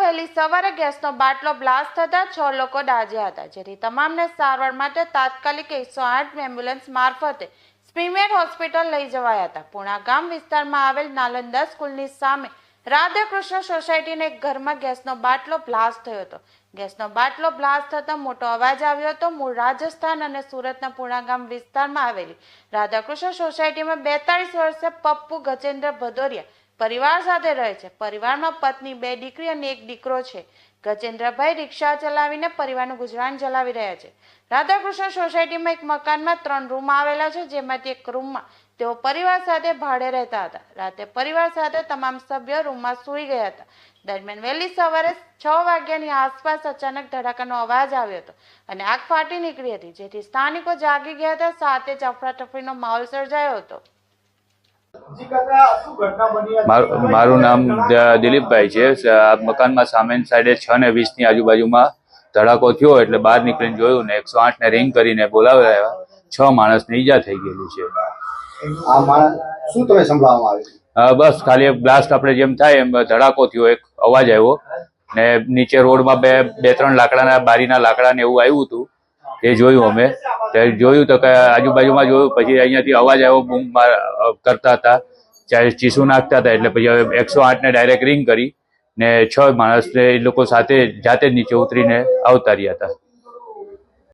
સવારે ગેસનો બાટલો બ્લાસ્ટ થતા છ લોકો દાઝ્યા હતા, જેથી તમામને સારવાર માટે તાત્કાલિક એકસો આઠ એમ્બ્યુલન્સ મારફતે સ્પીમેર હોસ્પિટલ લઈ જવાયા હતા. પુણા ગામ વિસ્તારમાં આવેલ નાલંદા સ્કૂલની સામે રાધાકૃષ્ણ સોસાયટીના એક ઘરમાં ગેસનો બાટલો બ્લાસ્ટ થયો હતો. ગેસનો બાટલો બ્લાસ્ટ થતા મોટો અવાજ આવ્યો હતો. મૂળ રાજસ્થાન અને સુરતના પૂર્ણાગામ વિસ્તારમાં આવેલી. રાધાકૃષ્ણ સોસાયટીમાં બેતાળીસ વર્ષે પપ્પુ ગજેન્દ્ર ભદોરિયા પરિવાર સાથે રહે છે. પરિવારમાં પત્ની, બે દીકરી અને એક દીકરો છે. ગજેન્દ્રભાઈ રિક્ષા ચલાવીને પરિવારનું ગુજરાન ચલાવી રહ્યા છે. રાધાકૃષ્ણ સોસાયટીમાં એક મકાનમાં ત્રણ રૂમ આવેલા છે. જેમાંથી એક રૂમમાં તેઓ પરિવાર સાથે ભાડે રહેતા હતા. રાતે પરિવાર સાથે તમામ સભ્યો રૂમમાં સૂઈ ગયા હતા. દરમિયાન વહેલી સવારે છ વાગ્યાની આસપાસ અચાનક ધડાકાનો અવાજ આવ્યો હતો અને આગ ફાટી નીકળી હતી જેથી સ્થાનિકો જાગી ગયા હતા સાથે જ અફરાતફરીનો માહોલ સર્જાયો હતો. જી કાકા શું ઘટના બની હતી? મારું નામ દિલીપભાઈ છે. મકાનમાં સામેની સાઈડે છ ને વીસની આજુબાજુમાં ધડાકો થયો એટલે બહાર નીકળીને જોયું ને એકસો આઠ ને રિંગ કરીને બોલાવ્યા. છ માણસને ઈજા થઈ ગયેલી છે. આ માણસ શું તમે સંભળાવવામાં આવે બસ, ખાલી બ્લાસ્ટ આપણે જેમ થાય એમ ધડાકો થયો, એક અવાજ આવ્યો. ને નીચે રોડમાં બે બે, ત્રણ લાકડાના, બારીના લાકડા ને એવું આવ્યું હતું. એ જોયું અમે. ત્યારે જોયું તો કે આજુબાજુમાં જોયું, પછી અહીંયાથી અવાજ આવ્યો, બૂમ કરતા હતા. ચાहे ચીસું નાખતા હતા, એટલે પછી હવે એકસો આઠને ડાયરેક્ટ રિંગ કરી ને છ માણસને એ લોકો સાથે જાતે જ નીચે ઉતરીને આવતા રહ્યા હતા.